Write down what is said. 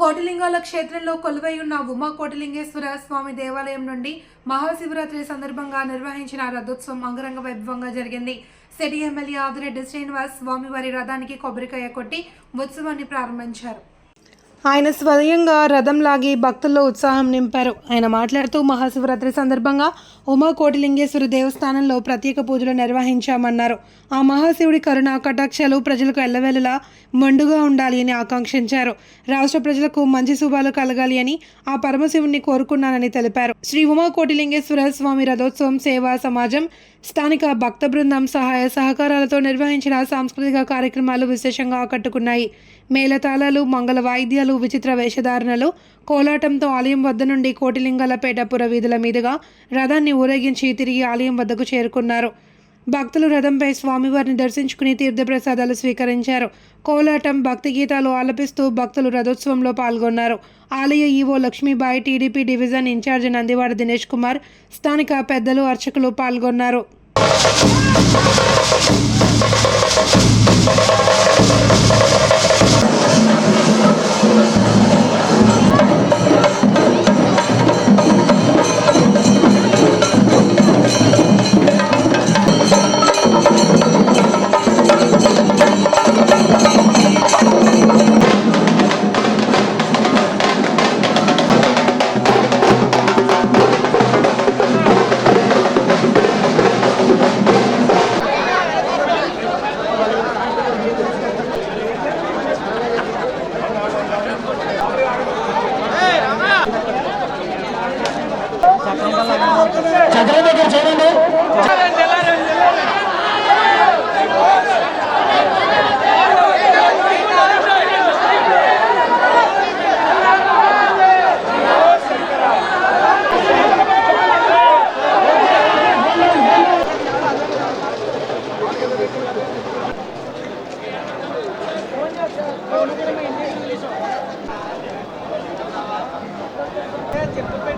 కోటిలింగాల క్షేత్రంలో కొలువై ఉన్న ఉమా కోటిలింగేశ్వర స్వామి దేవాలయం నుండి మహాశివరాత్రి సందర్భంగా నిర్వహించిన రథోత్సవం అంగరంగ వైభవంగా జరిగింది. సిటీ ఎమ్మెల్యే ఆదిరెడ్డి శ్రీనివాస్ స్వామివారి రథానికి కొబ్బరికాయ కొట్టి ఉత్సవాన్ని ప్రారంభించారు. ఆయన స్వయంగా రథం లాగి భక్తుల్లో ఉత్సాహం నింపారు. ఆయన మాట్లాడుతూ మహాశివరాత్రి సందర్భంగా ఉమా కోటిలింగేశ్వరి దేవస్థానంలో ప్రత్యేక పూజలు నిర్వహించామన్నారు. ఆ మహాశివుడి కరుణ కటాక్షాలు ప్రజలకు ఎల్లవేళలా మండుగా ఉండాలి అని ఆకాంక్షించారు. రాష్ట్ర ప్రజలకు మంచి శుభాలు కలగాలి అని ఆ పరమశివుణ్ణి కోరుకున్నానని తెలిపారు. శ్రీ ఉమా కోటిలింగేశ్వర స్వామి రథోత్సవం సేవా సమాజం స్థానిక భక్త బృందం సహాయ సహకారాలతో నిర్వహించిన సాంస్కృతిక కార్యక్రమాలు విశేషంగా ఆకట్టుకున్నాయి. మేళతాళాలు మంగళ వాయిద్యాలు విచిత్ర వేషధారణలు కోలాటంతో ఆలయం వద్ద నుండి కోటిలింగాలపేట పురవీధుల మీదుగా రథాన్ని ఊరేగించి తిరిగి ఆలయం వద్దకు చేరుకున్నారు. భక్తులు రథంపై స్వామివారిని దర్శించుకుని తీర్థప్రసాదాలు స్వీకరించారు. కోలాటం భక్తి గీతాలు ఆలపిస్తూ భక్తులు రథోత్సవంలో పాల్గొన్నారు. ఆలయ EO Lakshmibai TDP division incharge Nandivada Dinesh Kumar స్థానిక పెద్దలు అర్చకులు పాల్గొన్నారు. フフフフ。చక్ర దగ్గర చూడండి Gracias.